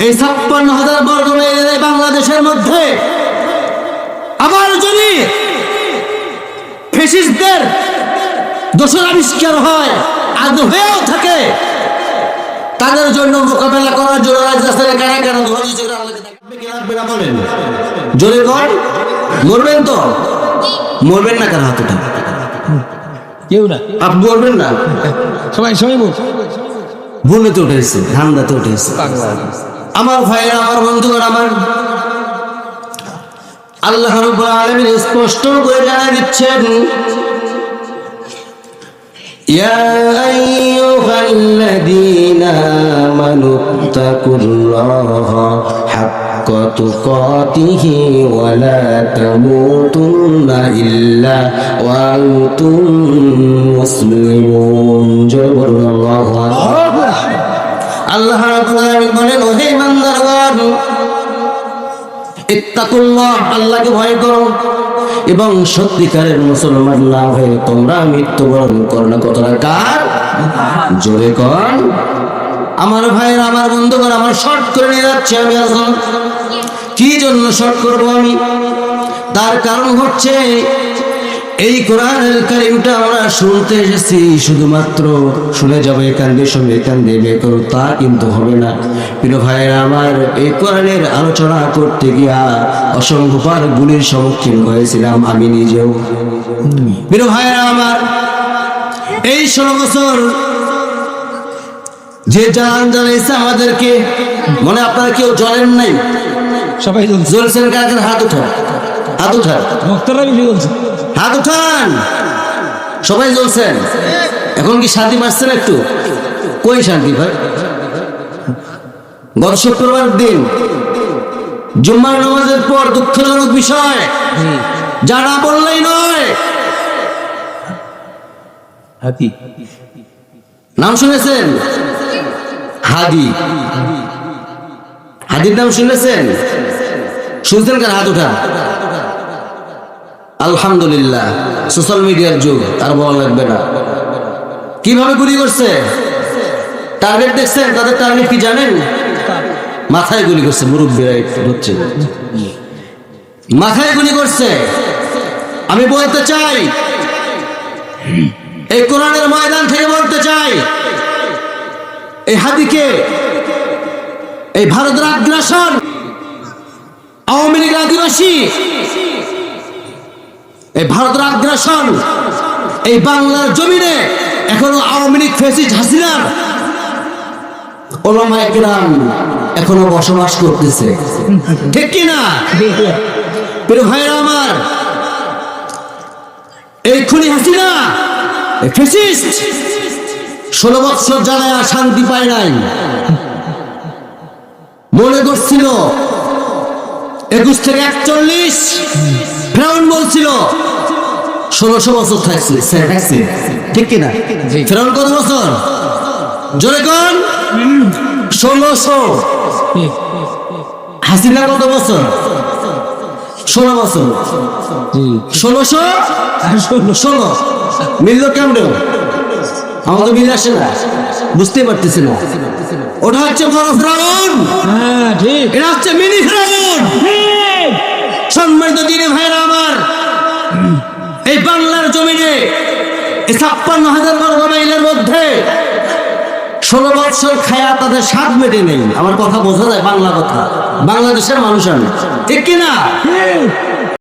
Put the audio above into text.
এই ছাপ্পান্ন হাজার বর্গ মাইলের এই বাংলাদেশের মধ্যে আবার যদি ফেসিস্টদের দোষর আবিষ্কার হয় আদৌ হয়েও থাকে তাদের জন্য মোকাবেলা করার জন্য রাজরাস্তায় কারা কারা ধরে চলে আল্লাহকে ডাকবে কি লাগবে না বলেন? জোরে কর মরবেন তো? মরবেন না কার হাতে কেউ না। আপনি মরবেন না? সবাই সবাই ঘুমেতে উঠেছে, ঠান্ডাতে উঠেছে। আমার ভাইয়েরা, আমার বন্ধুগণ আমার আল্লাহ রব্বুল আলামিন স্পষ্ট করে জানা দিচ্ছেন, ইয়া আইয়ুহাল্লাযীনা আমানু তাকুল্লাহা তুকাতিহি ওয়া লা তামুতুন্না ইল্লা ওয়া আনতুম ইত্তাকুল্লাহ, আল্লাহকে ভয় করো। এবং সত্যিকারের মুসলমান না হয়ে তোমরা মৃত্যুবরণ করো না। কতটা কার? জোরে কর আমার ভাইয়ের, আমার বন্ধুগণ, আমার শর্ট করে নিয়ে যাচ্ছে আমি এখন। কি জন্য শর্ট করব আমি? তার কারণ হচ্ছে এই কোরআনের কারিমটা আমরা শুনতে এসেছি শুধুমাত্র শুনে যাব এখান দিয়ে সঙ্গে এখান দিয়ে বের করো তা কিন্তু হবে না। প্রিয় ভাইয়েরা আমার এই কোরআনের আলোচনা করতে গিয়া অসংখ্যবার গুলির সম্মুখীন হয়েছিলাম আমি নিজেও। প্রিয় ভাইয়েরা আমার এই ষোলো বছর যে জান জানাইছে আমাদেরকে মনে আপনারা কেউ জ্বলেন নাই? সবাই জ্বলছে। জ্বলছেন কাকের হাত উঠান হাত উঠান ভক্তরা বেশি জ্বলছে হাত উঠান। সবাই জ্বলছেন। এখন কি শান্তি পাচ্ছেন একটু? কই শান্তি ভাই? গত শুক্রবার দিন জুম্মার নামাজের পর দুঃখজনক বিষয়। যারা বললেই নয়। হাতি নাম শুনেছেন? হাদি। হাদির নাম শুনেছেন? শুনছেন কার হাত উঠা আলহামদুলিল্লাহ সোশ্যাল মিডিয়ার যুগ, আর বলা লাগবে না। কীভাবে গুলি করছে? টার্গেট দেখছেন? তাদের টার্গেট কি জানেন? মাথায় গুলি করছে, মুরব্বীরা হচ্ছে মাথায় গুলি করছে। আমি বলতে চাই, এই কোরআনের ময়দান থেকে বলতে চাই, এই হাদিকে, এই ভারতের আগ্রাসন, আওয়ামী লীগ আদিবাসী এই ভারতের আগ্রাসন, এই বাংলার জমিনে এখনও আওয়ামী লীগ ফেসিস হাসিনার ওলামা একরাম এখনও বসবাস করতেছে। ঠিক কি না? প্রিয় ভাইরা আমার, এই খুনি হাসিনা ফেসিস্ট ষোলো বৎসর যারা শান্তি পায় নাই। মনে করছিল একুশ থেকে একচল্লিশ। ফেরাউন বলছিল ষোলোশো বছর থাকছে থাকছে। ঠিক কিনা। ফেরাউন কত বছর? জোরে কন। ষোলোশো। হাসিনা কত বছর? ষোলো বছর। ষোলোশো? ষোলো। মিলল কেমন? আমাদের মিলে আসে না। বুঝতে পারতেছি না। ওটা হচ্ছে বড় ফ্রাউন হ্যাঁ ঠিক। এটা হচ্ছে মিনি ফ্রাউন সম্মানিত দিনে ভাইরা আমার এই বাংলার জমিনে এই ছাপ্পান্ন হাজার বর্গ মাইলের মধ্যে ষোলো বৎসর খায়া তাদের স্বাদ মেটে নেই। আমার কথা বোঝা যায় বাংলা কথা। বাংলাদেশের মানুষ আমি। ঠিক কিনা?